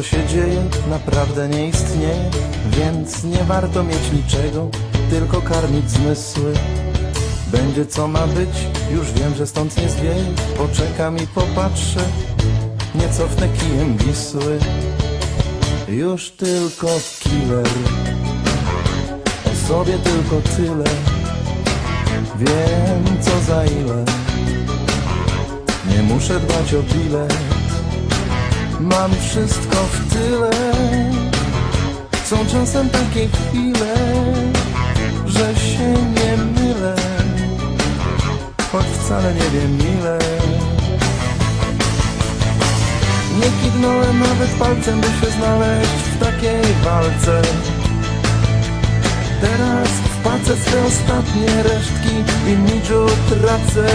co się dzieje, naprawdę nie istnieje Więc nie warto mieć niczego, tylko karmić zmysły. Będzie co ma być, już wiem, że stąd nie zwieje. Poczekam i popatrzę, nie cofnę kijem Wisły. Już tylko killer. O sobie tylko tyle. Wiem co za ile. Nie muszę dbać o bilet Mam wszystko w tyle. Są czasem takie chwile Że się nie mylę. Choć wcale nie wiem ile. Nie kiwnąłem nawet palcem, by się znaleźć w takiej walce. Teraz w pace swe ostatnie resztki w imidżu tracę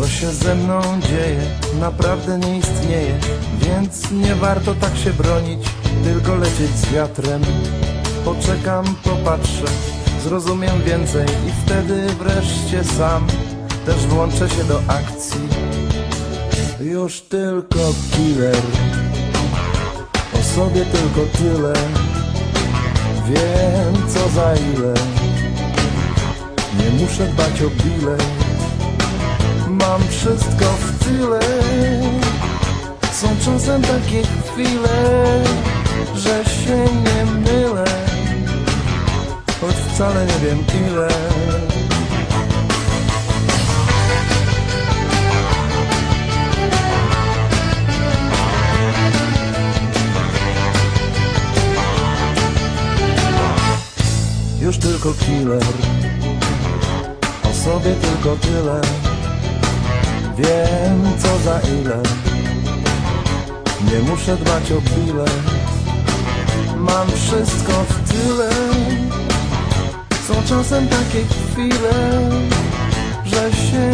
Co się ze mną dzieje, naprawdę nie istnieje Więc nie warto tak się bronić, tylko lecieć z wiatrem. Poczekam, popatrzę, zrozumiem więcej I wtedy wreszcie sam też włączę się do akcji. Już tylko killer O sobie tylko tyle. Wiem co za ile. Nie muszę dbać o bilet Wszystko w tyle. Są czasem takie chwile Że się nie mylę. Choć wcale nie wiem ile. Już tylko killer. O sobie tylko tyle Wiem co za ile. Nie muszę dbać o bilet Mam wszystko w tyle. Są czasem takie chwile Że się